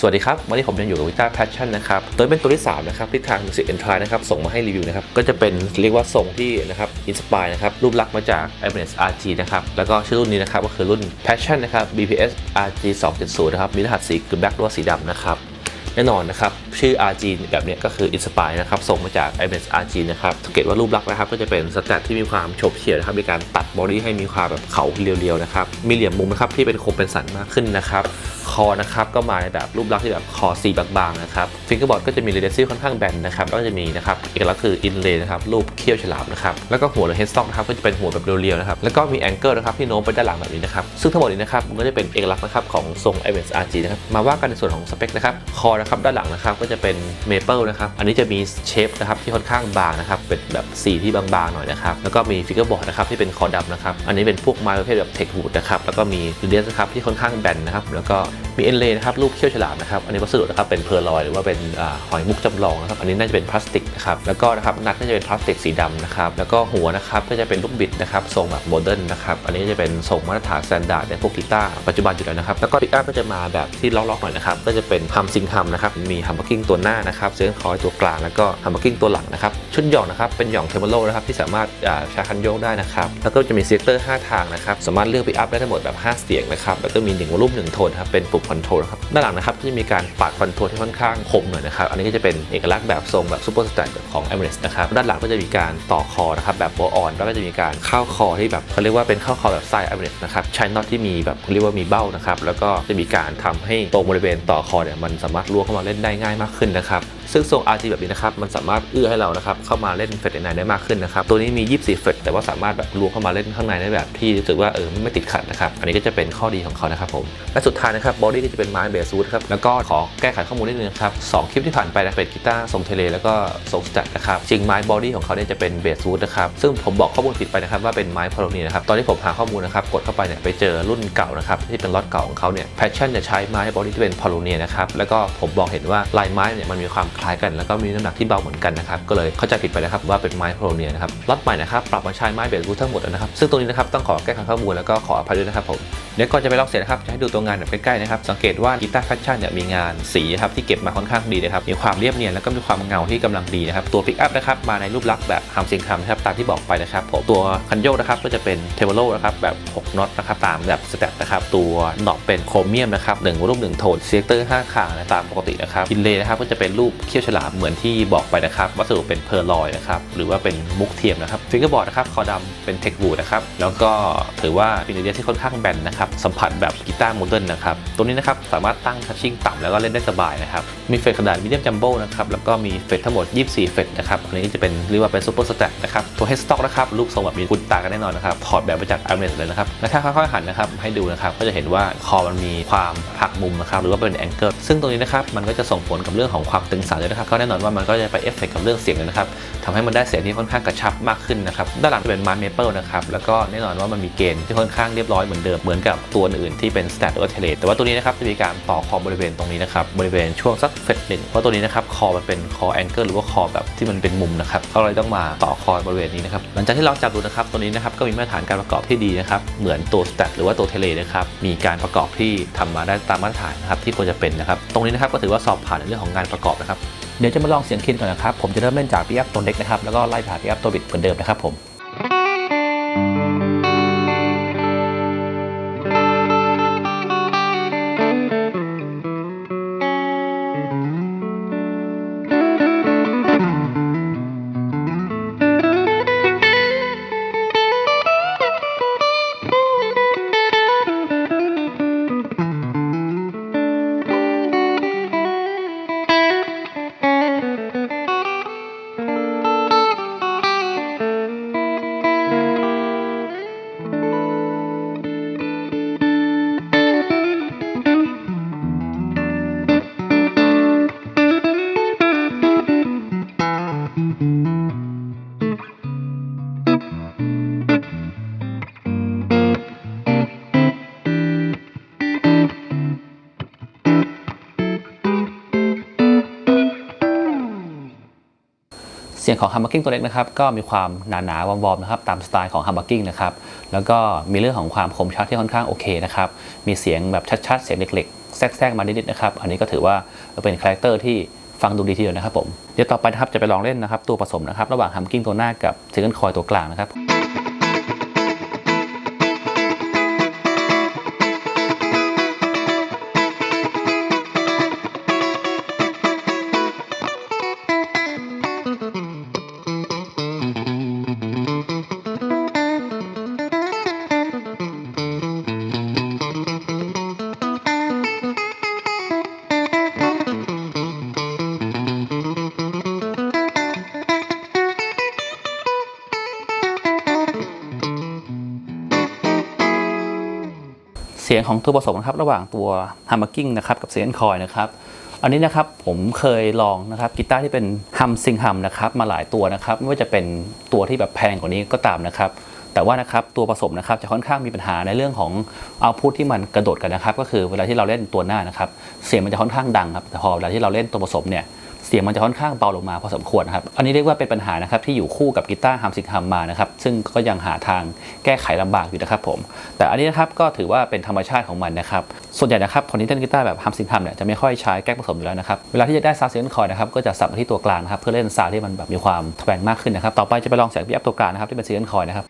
สวัสดีครับ วันนี้ผมยังอยู่กับวิต้าแพชชั่นนะครับโดยเป็นตัวที่ 3 นะครับ ที่ทาง Music and Try นะครับ ส่งมาให้รีวิวนะครับ ก็จะเป็นเรียกว่าทรงที่นะครับอินสปายนะครับ รูปลักษณ์มาจาก i m a n e s RG นะครับ แล้วก็ชื่อรุ่นนี้นะครับ ก็คือรุ่น Passion นะครับ BPS RG 270นะครับ มีรหัสสีคือแบล็กด้วยสีดำนะครับ แน่นอนนะครับ ชื่อ RG แบบนี้ก็คืออินสปายนะครับ ส่งมาจาก i m a n e s RG นะครับสังเกตว่ารูปลักษณ์นะครับ ก็จะเป็นสแตทที่มีความโฉบเฉี่ยวนะครับในการตัดบอดี้ให้มีความแบบเขาเรียวๆนะครับ มีเหลี่ยมมุมนะครับที่เป็นคมเป็นสันมากขึ้นนะครับ คอนะครับก็มาในแบบรูปลักษณ์ที่แบบคอซีบางๆนะครับฟิงเกอร์บอร์ดก็จะมีเรเดซี่ค่อนข้างแบนนะครับแล้วก็จะมีนะครับเอกลักษณ์คืออินเลย์นะครับรูปเขี้ยวฉลามนะครับแล้วก็หัวหรือเฮดสต็อกนะครับก็จะเป็นหัวแบบเรียวๆนะครับแล้วก็มีแองเกิลนะครับที่โน้มไปด้านหลังแบบนี้นะครับซึ่งทั้งหมดนี้นะครับมันก็จะเป็นเอกลักษณ์นะครับของทรง i v e n s RG นะครับมาว่ากันในส่วนของสเปคนะครับคอนะครับด้านหลังนะครับก็จะเป็นเมเปิลนะครับอันนี้จะมีเชฟนะครับที่ค่อนข้างบางนะครับเป็นแบบสีที่บางๆหน่อยนะครับแล้วก็มีฟิกเกอร์บอร์ดนะครับที่เป็นคอดำนะครับอันนี้เป็นพวกไม้ประเภทแบบเทควูดนะครับแล้วก็มีเดียสนะครับที่ค่อนข้างแบนนะครับแล้วก็มีเอ็นเลนะครับรูปเขี้ยวฉลามนะครับอันนี้วัสดุนะครับเป็นเพอร์ลอยหรือว่าเป็นหอยมุกจำลองนะครับอันนี้น่าจะเป็นพลาสติกนะครับแล้วก็นะครับนัดน่าจะเป็นพลาสติกสีดำนะครับแล้วก็หัวนะครับก็จะเป็นลูกบิดนะครับทรงแบบโมเดิร์นนะครับอันนี้จะเป็นทรงมาตรฐานสแตนดาร์ดในพวกกีตาร์ปัจจุบันอยู่แล้วนะครับแล้วก็ปิกอัพก็จะมาแบบที่ล็อกๆหน่อยนะครับก็จะเป็นฮัมซิงฮัมนะครับมีฮัมเบอร์กิ้งตัวหน้านะครับเซนคอยตัวกลางแล้วก็ฮัมเบอร์กิ้งตัวหลังนะครับชุดหย่องนะครับเป็นหย่องเทมเบโลนะครับที่สามารถอ่าใช้คันโยกได้นะครับแล้วก็จะมีเซกเตอร์ 5 ทางนะครับสามารถเลือกปิอัพได้ทั้งหมดแบบ 5 เสียงนะครับแล้วก็มี1วอลุ่ม1โทนครับเป็นปุ่มคอนโทรลครับด้านหลังนะครับก็จะมีการปาดคอนโทรลที่ค่อนข้างคมหน่อยนะครับอันนี้ก็จะเป็นเอกลักษณ์แบบทรงแบบซูเปอร์สแตนของ a m e r e s นะครับด้านหลังก็จะมีการต่อคอนะครับแบบโบออนแล้วก็จะมีการเข้าคอที่แบบเขาเรียกว่าเป็นเข้าคอแบบไซ a m e r e s นะครับใช้น็อตที่มีแบบเขาเรียกว่ามีเบ้านะครับแล้วก็จะมีการทำให้ตรงบริเวณต่อคอเนี่ยมันสามารถลวเข้ามาเล่นได้ง่ายมากขึ้นนะครับ ซึ่งทรง RG แบบนี้นะครับมันสามารถเอื้อให้เรานะครับเข้ามาเล่นเฟดในได้มากขึ้นนะครับตัวนี้มี 24 เฟดแต่ว่าสามารถแบบล้วงเข้ามาเล่นข้างในได้แบบที่รู้สึกว่าเออไม่ติดขัดนะครับอันนี้ก็จะเป็นข้อดีของเขานะครับผมและสุดท้ายนะครับบอดี้ก็จะเป็นไม้เบสซูทครับแล้วก็ขอแก้ไขข้อมูลนิดนึงครับสองคลิปที่ผ่านไปนะเป็นกีตาร์ทรงเทเลแล้วก็ทรงสแตทนะครับจริงไม้บอดี้ของเขาเนี่ยจะเป็นเบสซูทนะครับซึ่งผมบอกข้อมูลผิดไปนะครับว่าเป็นไม้พอลนีนะครับตอนที่ผมหาข้อมูลนะครับกดเข้าไปเนี่ยไปเจอรุ่นเก่านะครับที่เป็นล็อตเก่าของเขาเนี่ยแพชชั่นจะใช้ไม้บอดี้ที่เป็นพอลนีนะครับแล้วก็ผมบอกเห็นว่าลายไม้เนี่ยมันมีความคล้ายกัน แล้วก็มีน้ำหนักที่เบาเหมือนกันนะครับก็เลยเข้าใจผิดไปนะครับว่าเป็นไม้พอลนียนะครับล็อตใหม่นะครับปรับมาใช้ไม้เบสบูททั้งหมดแล้วนะครับซึ่งตรงนี้นะครับต้องขอแก้ไขข้อมูลแล้วก็ขออภัยด้วยนะครับผม เดี๋ยวก่อนจะไปลองเสียงนะครับจะให้ดูตัวงานแบบใกล้ๆนะครับสังเกตว่ากีตาร์แพชชั่นเนี่ยมีงานสีนะครับที่เก็บมาค่อนข้างดีนะครับมีความเรียบเนียนแล้วก็มีความเงาที่กำลังดีนะครับตัวพิกอัพนะครับมาในรูปลักษณ์แบบฮัมซิงคัมนะครับตามที่บอกไปนะครับผมตัวคันโยกนะครับก็จะเป็นเทเบโลนะครับแบบ6น็อตนะครับตามแบบสแตทนะครับตัวหนอบเป็นโครเมียมนะครับหนึ่งรูปหนึ่งโทนเซกเตอร์5ขานะตามปกตินะครับอินเลย์นะครับก็จะเป็นรูปเขี้ยวฉลามเหมือนที่บอกไปนะครับวัสดุเป็นเพอร์ลอยนะครับหรือว่าเป็นมุกเทียมนะครับฟิงเกอร์บอร์ดนะครับคอดำเป็นเทคบูนะครับแล้วก็ถือว่าเป็นไอเดียที่ค่อนข้างแบนนะครับสัมผัสแบบกีตาร์โมเดิร์นนะครับตัวนี้นะครับสามารถตั้งทัชชิ่งต่ำแล้วก็เล่นได้สบายนะครับมีเฟดขนาดมีเดียมจัมโบ้นะครับแล้วก็มีเฟดทั้งหมด 24 เฟดนะครับอันนี้จะเป็นเรียกว่าเป็นซูเปอร์สแตทนะครับตัวเฮดสต็อกนะครับรูปทรงแบบมีกุญตากันแน่นอนนะครับถอดแบบมาจากอาร์เมสเลยนะครับและถ้าค่อยๆหันนะครับให้ดูนะครับก็จะเห็นว่าคอมันมีความหักมุมนะครับหรือว่าเป็นแองเกิลซึ่งตรงนี้นะครับมันก็จะส่งผลกับเรื่องของความตึงสายเลยนะครับก็แน่นอนว่ามันก็จะไปเอฟเฟกกับเรื่องเสียงเลยนะครับทำให้มันได้เสียงที่ค่อนข้างกระชับมากขึ้นนะครับด้านหลังจะเป็นไม้เมเปิลนะครับแล้วก็แน่นอนว่ามันมีเกณฑ์ที่ค่อนข้างเรียบร้อยเหมือนเดิมเหมือนกับตัวอื่นที่เป็นสแตทหรือว่าเทเลแต่ว่าตัวนี้นะครับจะมีการต่อคอบริเวณตรงนี้นะครับบริเวณช่วงสักเฟดหนึ่งเพราะตัวนี้นะครับคอมันเป็นคอแองเกิลหรือว่าคอแบบที่มันเป็นมุมนะครับเขาเลยต้องมาต่อคอบริเวณนี้นะครับหลังจากที่เราจับดูนะครับตัวนี้นะครับก็มีมาตรฐานการประกอบที่ดีนะครับเหมือนตัวสแตทหรือว่าตัวเทเลนะครับมีการประกอบที่ทำมาได้ตามมาตรฐานนะครับที่ควรจะเป็นนะครับตรงนี้นะครับก็ถือว่าสอบผ่านในเรื่องของงานประกอบนะครับเดี๋ยวจะมาลองเสียงคินก่อนนะครับผมจะเริ่มเล่นจากปีอัพตัวเล็กนะครับแล้วก็ไล่ผ่านปีอัพตัวบิดเหมือนเดิมนะครับผม สียงของฮัมบักกิ้งตัวเล็กนะครับก็มีความหนาหนาวอมๆนะครับตามสไตล์ของฮัมบักกิ้งนะครับแล้วก็มีเรื่องของความคมชัดที่ค่อนข้างโอเคนะครับมีเสียงแบบชัดๆ เสียงเล็กๆแทรกๆมานิดๆนะครับอันนี้ก็ถือว่าเป็นคาแรคเตอร์ที่ฟังดูดีทีเดียวนะครับผมเดี๋ยวต่อไปนะครับจะไปลองเล่นนะครับตัวผสมนะครับระหว่างฮัมกิ้งตัวหน้ากับซิงเกิลคอยตัวกลางนะครับ สียงของตัวผสมนะครับระหว่างตัว h u m m i n g นะครับกับเซนคอยนะครับอันนี้นะครับผมเคยลองนะครับกีตาร์ที่เป็นฮัมซิงฮัมนะครับมาหลายตัวนะครับไม่ว่าจะเป็นตัวที่แบบแพงกว่านี้ก็ตามนะครับแต่ว่านะครับตัวผสมนะครับจะค่อนข้างมีปัญหาในเรื่องของเอาพุทที่มันกระโดดกันนะครับ ก็คือเวลาที่เราเล่นตัวหน้านะครับเสียงมันจะค่อนข้างดังครับแต่พอเวลาที่เราเล่นตัวผสมเนี่ย เสียงมันจะค่อนข้างเบาลงมาพอสมควรนะครับ อันนี้เรียกว่าเป็นปัญหานะครับที่อยู่คู่กับกีตาร์ฮัมซิงฮัมมานะครับ ซึ่งก็ยังหาทางแก้ไขลำบากอยู่นะครับผม แต่อันนี้นะครับก็ถือว่าเป็นธรรมชาติของมันนะครับ ส่วนใหญ่นะครับคนที่เล่นกีตาร์แบบฮัมซิงฮัมเนี่ยจะไม่ค่อยใช้แก้ผสมอยู่แล้วนะครับ เวลาที่จะได้ซาวด์เซนคอยนะครับก็จะสับมาที่ตัวกลางนะครับเพื่อเล่นซาวด์ที่มันแบบมีความแทงมากขึ้นนะครับ ต่อไปจะไปลองเสียงพี่อัพตัวกลางนะครับที่เป็นเซนคอยนะครับ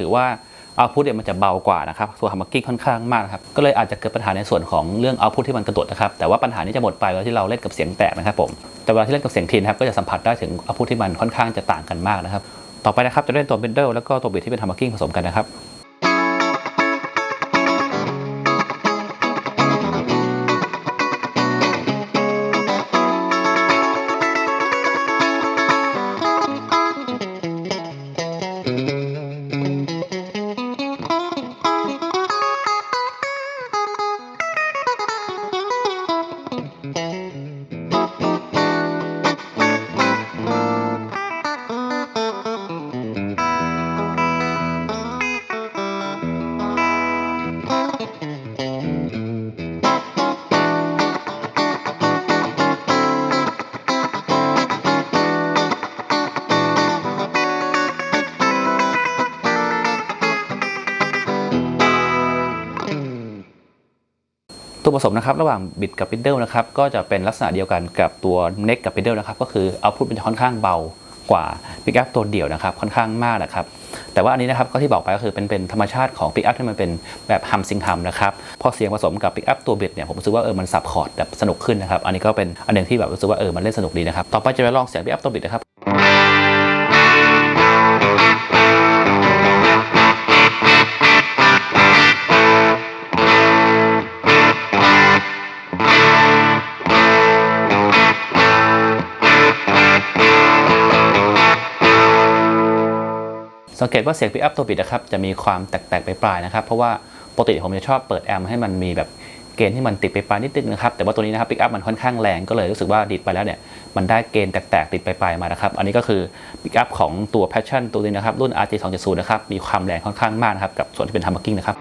ถือว่าเอาพุทเนี่ยมันจะเบากว่านะครับตัวฮัมมักกิ้งค่อนข้างมากครับก็เลยอาจจะเกิดปัญหาในส่วนของเรื่องเอาพุทที่มันกระโดดนะครับแต่ว่าปัญหานี้จะหมดไปเวลาที่เราเล่นกับเสียงแตกนะครับผมแต่เวลาที่เล่นกับเสียงทีนครับก็จะสัมผัสได้ถึงเอาพุทที่มันค่อนข้างจะต่างกันมากนะครับต่อไปนะครับจะเล่นตัวเบนเดิลแล้วก็ตัวบิดที่เป็นฮัมมักกิ้งผสมกันนะครับ ผสมนะครับระหว่างบิดกับ p ิดเดิลนะครับก็จะเป็นลักษณะเดียวกันกับตัวเน็กกับ p ิดเดิลนะครับก็คือเอาพุทมันจะค่อนข้างเบากว่าปิกอัพตัวเดี่ยวนะครับค่อนข้างมากนะครับแต่ว่าอันนี้นะครับก็ที่บอกไปก็คือเป็นเป็นธรรมชาติของปิกอัพที่มันเป็นแบบฮัมซิงฮัมนะครับพอเสียงผสมกับปิกอัพตัวบิดเนี่ยผมรู้สึกว่าเออมันสับคอร์ดแบบสนุกขึ้นนะครับอันนี้ก็เป็นอันหนึ่งที่แบบรู้สึกว่าเออมันเล่นสนุกดีนะครับต่อไปจะไปลองเสียงปิกอัพตัวบิดนะครับ สังเกตว่าเสียงปิกอัพตัวปิดนะครับจะมีความแตกๆไปปลายนะครับ เพราะว่าปกติผมจะชอบเปิดแอมให้มันมีแบบเกณฑ์ที่มันติดไปปลายนิดนึงนะครับแต่ว่าตัวนี้นะครับปิกอัพมันค่อนข้างแรงก็เลยรู้สึกว่าดิดไปแล้วเนี่ยมันได้เกณฑ์แตกๆติดไปปลายมานะครับอันนี้ก็คือปิกอัพของตัว Passion ตัวนี้นะครับรุ่น RT 270นะครับมีความแรงค่อนข้างมากนะครับกับส่วนที่เป็นทัมเบอร์กิ้งนะครับ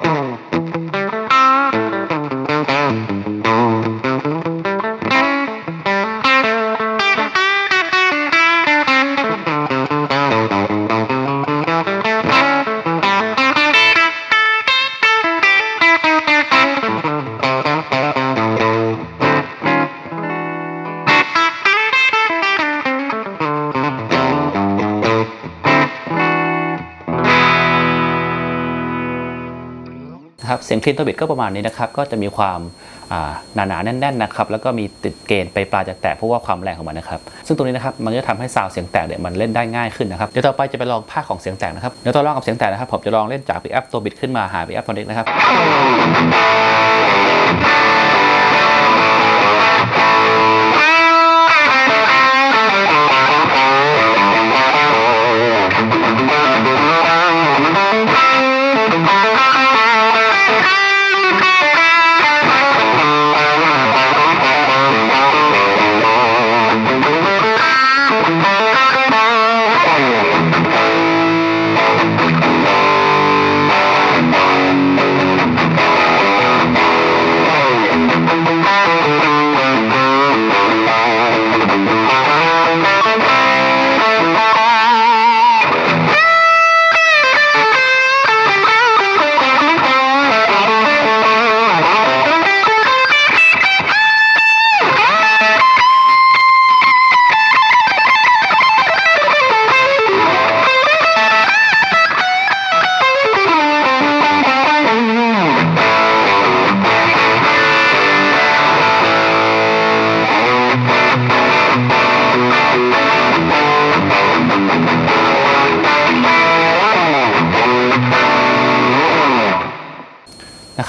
นะครับเสียงคลีนตัวบิดก็ประมาณนี้นะครับก็จะมีความอ่าหนาๆแน่นๆนะครับแล้วก็มีติดเกณฑ์ไปปลายจากแตกเพราะว่าความแรงของมันนะครับซึ่งตรงนี้นะครับมันจะทำให้ซาว์เสียงแตกเนี่ยมันเล่นได้ง่ายขึ้นนะครับเดี๋ยวต่อไปจะไปลองภาคของเสียงแตกนะครับเดี๋ยวต่อลองกับเสียงแตกนะครับผมจะลองเล่นจากปิกอัพตัวบิดขึ้นมาหาปิกอัพตัวเล็กนะครับ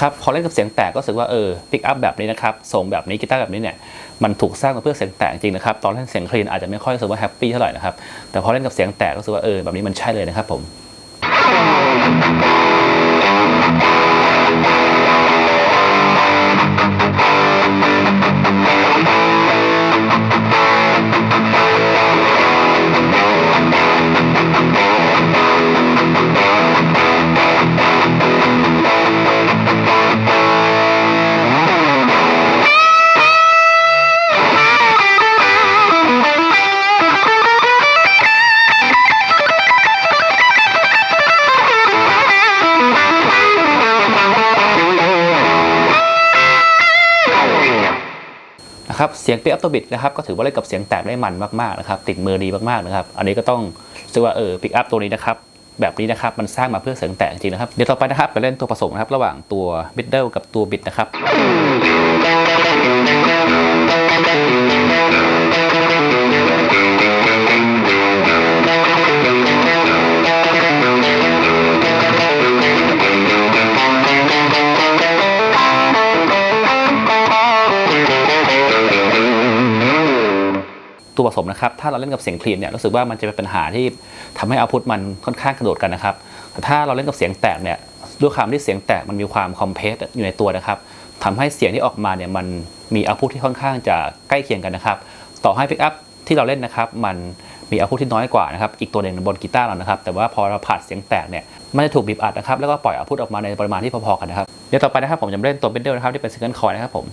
นะครับพอเล่นกับเสียงแตกก็รู้สึกว่าเออพิกอัพแบบนี้นะครับส่งแบบนี้กีตาร์แบบนี้เนี่ยมันถูกสร้างมาเพื่อเสียงแตกจริงนะครับตอนเล่นเสียงคลีนอาจจะไม่ค่อยรู้สึกว่าแฮปปี้เท่าไหร่นะครับแต่พอเล่นกับเสียงแตกก็รู้สึกว่าเออแบบนี้มันใช่เลยนะครับผม เสียงเปียอัพตัวบิดนะครับก็ถือว่าเล่นกับเสียงแตกได้มันมากๆนะครับติดมือดีมากๆนะครับอันนี้ก็ต้องรู้สึกว่าเออปิกอัพตัวนี้นะครับแบบนี้นะครับมันสร้างมาเพื่อเสียงแตกจริงนะครับเดี๋ยวต่อไปนะครับไปเล่นตัวผสมนะครับ ระหว่างตัวบิดเดิลกับตัวบิดนะครับ ตัวผสมนะครับ ถ้าเราเล่นกับเสียงคลีนเนี่ยรู้สึกว่ามันจะเป็นปัญหาที่ทำให้เอาพุทมันค่อนข้างกระโดดกันนะครับแต่ถ้าเราเล่นกับเสียงแตกเนี่ยด้วยความที่เสียงแตกมันมีความคอมเพสอยู่ในตัวนะครับทำให้เสียงที่ออกมาเนี่ยมันมีเอาพุทที่ค่อนข้างจะใกล้เคียงกันนะครับ ต่อให้พิกอัพที่เราเล่นนะครับ มันมีเอาพุทที่น้อยกว่านะครับอีกตัวหนึ่งบนกีตาร์เรานะครับ แต่ว่าพอเราผ่านเสียงแตกเนี่ยมันจะถูกบีบอัดนะครับแล้วก็ปล่อยเอาพุทออกมาในปริมาณที่พอๆกันนะครับเดี๋ยวต่อไปนะครับผมจะเล่นตัวเบนเดลนะครับที่เป็นซิงเกิลคอยนะครับผม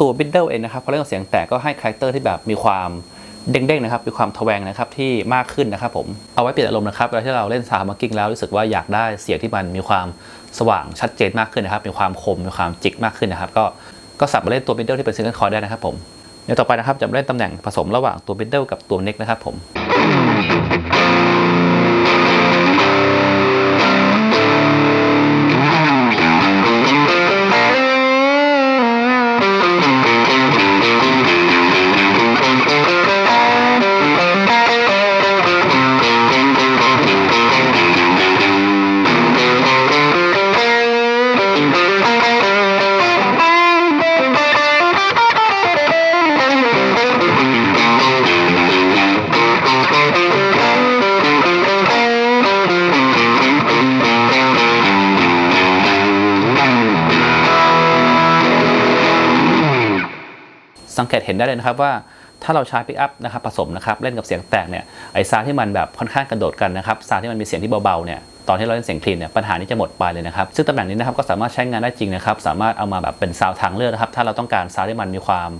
ตัวบิดเดิลเองนะครับพอเล่นกับเสียงแตกก็ให้คาแรคเตอร์ที่แบบมีความเด้งๆนะครับมีความทแวงนะครับที่มากขึ้นนะครับผมเอาไว้เปลี่ยนอารมณ์นะครับเวลาที่เราเล่นซาวมาร์กิ้งแล้วรู้สึกว่าอยากได้เสียงที่มันมีความสว่างชัดเจนมากขึ้นนะครับมีความคมมีความจิกมากขึ้นนะครับ ก็ก็สับมาเล่นตัวบิดเดิลที่เป็นซิงเกิลคอร์ได้นะครับผมเดี๋ยวต่อไปนะครับจะมาเล่นตำแหน่งผสมระหว่างตัวบิดเดิลกับตัวเน็กนะครับผม นได้เลยนะครับว่าถ้าเราใช้ปิกอัพนะครับผสมนะครับเล่นกับเสียงแตกเนี่ยไอซาที่มันแบบค่อนข้างกระโดดกันนะครับซาวที่มันมีเสียงที่เบาๆเนี่ยตอนที่เราเล่นเสียงคลีนเนี่ยปัญหานี้จะหมดไปเลยนะครับ ซึ่งตำแหน่งนี้นะครับก็สามารถใช้งานได้จริงนะครับสามารถเอามาแบบเป็นซาวทางเลือกนะครับ ถ้าเราต้องการซาวที่มันมีความ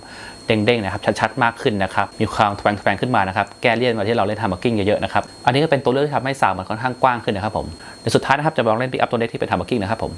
เด้งๆนะครับชัดๆมากขึ้นนะครับมีความแทวงๆขึ้นมานะครับแก้เลี่ยนมาที่เราเล่นฮัมเมอร์กิ้งเยอะๆนะครับอันนี้ก็เป็นตัวเลือกที่ทำให้ซาวมันค่อนข้างกว้างขึ้นนะครับผมในสุดท้ายนะครับจะลองเล่นปิกอัพตัวเล็กที่เป็นฮัมเมอร์กิ้งนะครับผม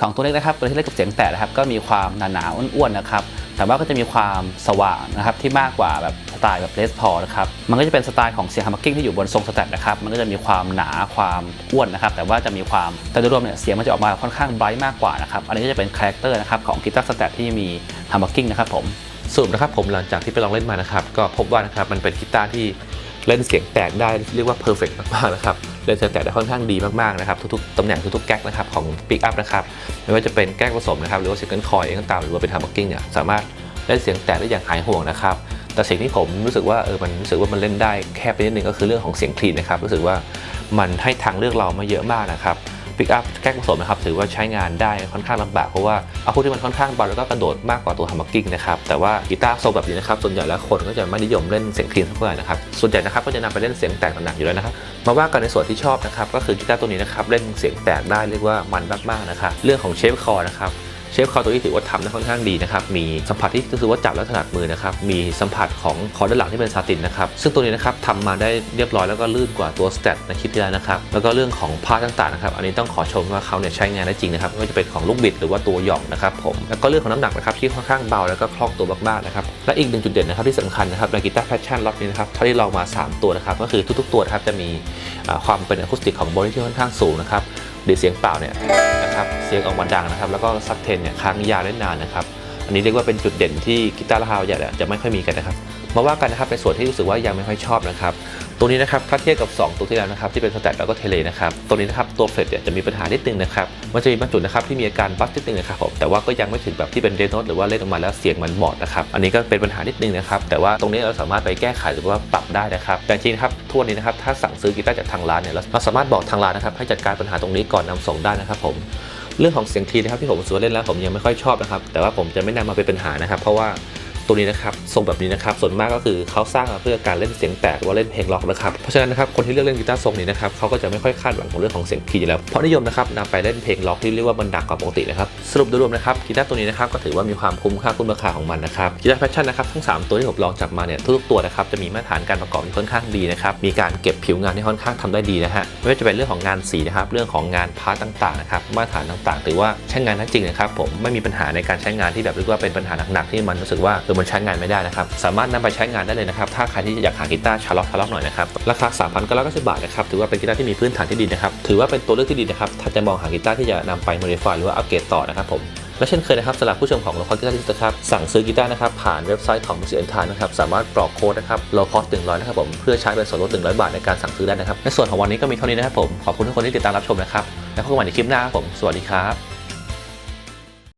ของตัวเล็กนะครับตัวที่เล็กกับเสียงแตะนะครับก็มีความหนาๆอ้วนๆนะครับแต่ว่าก็จะมีความสว่างนะครับที่มากกว่าแบบสไตล์แบบเลสพอนะครับมันก็จะเป็นสไตล์ของเสียงฮัมเมอร์กิ้งที่อยู่บนทรงสแตทนะครับมันก็จะมีความหนาความอ้วนนะครับแต่ว่าจะมีความแต่โดยรวมเนี่ยเสียงมันจะออกมาค่อนข้างไบรท์มากกว่านะครับอันนี้ก็จะเป็นคาแรคเตอร์นะครับของกีตาร์สแตทที่มีฮัมเมอร์กิ้งนะครับผมสรุปนะครับผมหลังจากที่ไปลองเล่นมานะครับก็พบว่านะครับมันเป็นกีตาร์ที่ เล่นเสียงแตกได้เรียกว่าเพอร์เฟกมากๆนะครับเล่นเสียงแตกได้ค่อนข้างดีมากๆนะครับทุกๆตำแหน่งทุกๆแก๊กนะครับของปิกอัพนะครับไม่ว่าจะเป็นแก๊กผสมนะครับหรือว่าซิงเกิลคอยเองก็ตามหรือว่าเป็นฮัมเบกิ้งเนี่ยสามารถเล่นเสียงแตกได้อย่างหายห่วงนะครับแต่สิ่งที่ผมรู้สึกว่าเออมันรู้สึกว่ามันเล่นได้แค่ไปนิดนึงก็คือเรื่องของเสียงคลีนนะครับรู้สึกว่ามันให้ทางเลือกเรามาเยอะมากนะครับ ปิกอัพแก้กผสมนะครับถือว่าใช้งานได้ค่อนข้างลำบากเพราะว่าเอาพูดที่มันค่อนข้างเบาแล้วก็กระโดดมากกว่าตัวฮัมเมอร์กิ้งนะครับแต่ว่ากีตาร์โซแบบนี้นะครับส่วนใหญ่แล้วคนก็จะไม่นิยมเล่นเสียงคลีนเท่าไหร่นะครับส่วนใหญ่นะครับก็จะนำไปเล่นเสียงแตกหนักๆอยู่แล้วนะครับมาว่ากันในส่วนที่ชอบนะครับก็คือกีตาร์ตัวนี้นะครับเล่นเสียงแตกได้เรียกว่ามันมากๆนะครับเรื่องของเชฟคอร์นะครับ เชฟคอร์ตัวนี้ถือว่าทำได้ค่อนข้างดีนะครับ มีสัมผัสที่รู้สึกว่าจับแล้วถนัดมือนะครับ มีสัมผัสของคอร์ด้านหลังที่เป็นซาตินนะครับ ซึ่งตัวนี้นะครับทำมาได้เรียบร้อยแล้วก็ลื่นกว่าตัวสเตตในคลิปที่แล้วนะครับ แล้วก็เรื่องของพาร์ต่างๆนะครับ อันนี้ต้องขอชมว่าเขาเนี่ยใช้งานได้จริงนะครับไม่ว่าจะเป็นของลูกบิดหรือว่าตัวหย่องนะครับผม แล้วก็เรื่องของน้ำหนักนะครับที่ค่อนข้างเบาแล้วก็คล่องตัวมากๆนะครับ และอีกหนึ่งจุดเด่นนะครับที่สำคัญนะครับในกีตาร์แพชชั่นล็อตนี้นะครับเท่าที่ลองมา 3 ตัวนะครับก็คือทุกๆ ตัวนะครับจะมีอ่าความเป็นอะคูสติกของบอดี้ที่ค่อนข้างสูงนะครับ หรือเสียงเปล่าเนี่ยนะครับเสียงออกมาดังนะครับ แล้วก็ซับเทนเนี่ยค้างยาวได้นานนะครับ อันนี้เรียกว่าเป็นจุดเด่นที่กีตาร์ลาฮาใหญ่เนี่ยจะไม่ค่อยมีกันนะครับ มาว่ากันนะครับในส่วนที่รู้สึกว่ายังไม่ค่อยชอบนะครับ ตัวนี้นะครับถ้าเทียบกับ 2 ตัวที่แล้วนะครับที่เป็นสแตทแล้วก็เทเลนะครับตัวนี้นะครับตัวเฟลตเนี่ยจะมีปัญหานิดนึงนะครับมันจะมีบางจุดนะครับที่มีอาการบัสนิดนึงนะครับผมแต่ว่าก็ยังไม่ถึงแบบที่เป็นเดนโนตหรือว่าเล่นออกมาแล้วเสียงมันหมดนะครับอันนี้ก็เป็นปัญหานิดนึงนะครับแต่ว่าตรงนี้เราสามารถไปแก้ไขหรือว่าปรับได้นะครับแต่จริงๆนะครับทั่วนี้นะครับถ้าสั่งซื้อกีตาร์จากทางร้านเนี่ยเราสามารถบอกทางร้านนะครับให้จัดการปัญหาตรงนี้ก่อนนำส่งได้นะครับผมเรื่องของเสียงทีนะครับที่ผมสว่าเล่นแล้วผมยังไม่ค่อยชอบนะครับแต่ว่าผมจะไม่นำมาเป็นปัญหานะครับเพราะว่า ตัวนี้นะครับทรงแบบนี้นะครับส่วนมากก็คือเขาสร้างมาเพื่อการเล่นเสียงแตกหรือว่าเล่นเพลงล็อกนะครับเพราะฉะนั้นนะครับคนที่เลือกเล่นกีตาร์ทรงนี้นะครับเขาก็จะไม่ค่อยคาดหวังของเรื่องของเสียงคีย์อยู่แล้วเพราะนิยมนะครับนำไปเล่นเพลงล็อกที่เรียกว่ามันดังกว่าปกตินะครับสรุปโดยรวมนะครับกีตาร์ตัวนี้นะครับก็ถือว่ามีความคุ้มค่าคุ้มราคาของมันนะครับกีตาร์แพชชั่นนะครับทั้งสามตัวที่ผมลองจับมาเนี่ยทุกตัวนะครับจะมีมาตรฐานการประกอบที่ค่อนข้างดีนะครับมีการเก็บผิวงานที่ค่อนข้างทำได้ดีนะฮะไม่ว่าจะเป็นเรื่องของงานสีนะครับเรื่องของงานพาร์ตต่างๆนะครับมาตรฐานต่างๆถือว่าใช้งานได้จริงนะครับผมไม่มีปัญหาในการใช้งานที่แบบเรียกว่าเป็นปัญหาหนักๆที่มันรู้สึกว่าเออมันใช้งานไม่ได้นะครับ สามารถนำไปใช้งานได้เลยนะครับ ถ้าใครที่อยากหากีตาร์ชาร์ล็อกชาร์ล็อกหน่อยนะครับ ราคา3,990บาทนะครับ ถือว่าเป็นกีตาร์ที่มีพื้นฐานที่ดีนะครับ ถือว่าเป็นตัวเลือกที่ดีนะครับ ถ้าจะมองหากีตาร์ที่จะนำไปโมดิฟายหรือว่าอัปเกรดต่อนะครับผมและเช่นเคยนะครับสำหรับผู้ชมของโลคอสกีตาร์ลิสต์ครับสั่งซื้อกีตาร์นะครับผ่านเว็บไซต์ของ Music and Time นะครับสามารถกรอกโค้ดนะครับโลคอส100นะครับผมเพื่อใช้เป็นส่วนลด100บาทในการสั่งซื้อได้นะครับในส่วนของวันนี้ก็มีเท่านี้นะครับผมขอบคุณทุกคนที่ติดตามรับชมนะครับแล้วพบกันใหม่ในคลิปหน้าครับผมสวัสดีครับ